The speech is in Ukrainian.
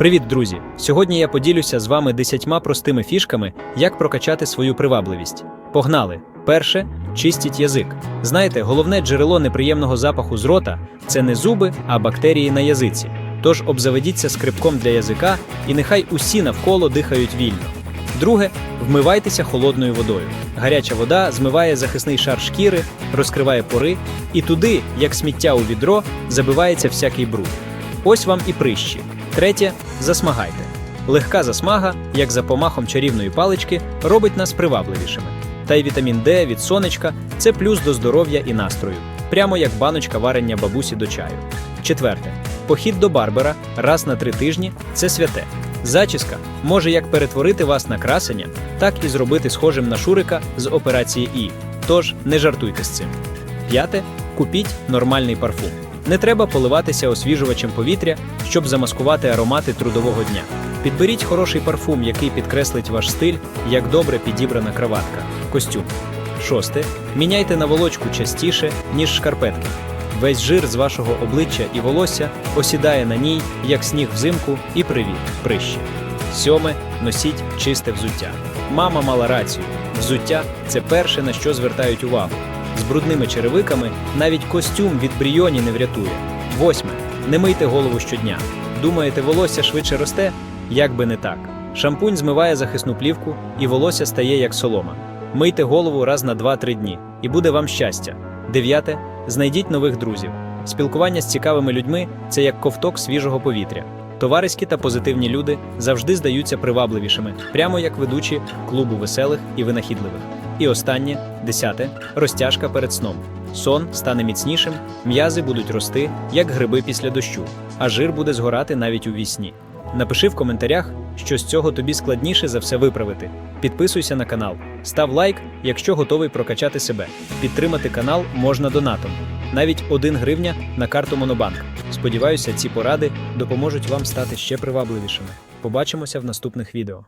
Привіт, друзі! Сьогодні я поділюся з вами 10 простими фішками, як прокачати свою привабливість. Погнали! Перше чистіть язик. Знаєте, головне джерело неприємного запаху з рота це не зуби, а бактерії на язиці. Тож обзаведіться скрипком для язика, і нехай усі навколо дихають вільно. Друге, вмивайтеся холодною водою. Гаряча вода змиває захисний шар шкіри, розкриває пори, і туди, як сміття у відро, забивається всякий бруд. Ось вам і прищі. Третє засмагайте. Легка засмага, як за помахом чарівної палички, робить нас привабливішими. Та й вітамін Д від сонечка це плюс до здоров'я і настрою, прямо як баночка варення бабусі до чаю. Четверте, похід до барбера раз на три тижні це святе. Зачіска може як перетворити вас на красення, так і зробити схожим на шурика з операції І. Тож не жартуйте з цим. П'яте купіть нормальний парфум. Не треба поливатися освіжувачем повітря, щоб замаскувати аромати трудового дня. Підберіть хороший парфум, який підкреслить ваш стиль, як добре підібрана краватка. Костюм. Шосте. Міняйте наволочку частіше, ніж шкарпетки. Весь жир з вашого обличчя і волосся осідає на ній, як сніг взимку, і привіт, прищі. Сьоме. Носіть чисте взуття. Мама мала рацію. Взуття це перше, на що звертають увагу. З брудними черевиками навіть костюм від брійоні не врятує. Восьме. Не мийте голову щодня. Думаєте, волосся швидше росте? Як би не так. Шампунь змиває захисну плівку, і волосся стає як солома. Мийте голову раз на 2-3 дні, і буде вам щастя. Дев'яте. Знайдіть нових друзів. Спілкування з цікавими людьми це як ковток свіжого повітря. Товариські та позитивні люди завжди здаються привабливішими, прямо як ведучі клубу веселих і винахідливих. І останнє, десяте, розтяжка перед сном. Сон стане міцнішим, м'язи будуть рости, як гриби після дощу, а жир буде згорати навіть у вісні. Напиши в коментарях, що з цього тобі складніше за все виправити. Підписуйся на канал, став лайк, якщо готовий прокачати себе. Підтримати канал можна донатом. Навіть 1 гривня на карту Монобанк. Сподіваюся, ці поради допоможуть вам стати ще привабливішими. Побачимося в наступних відео.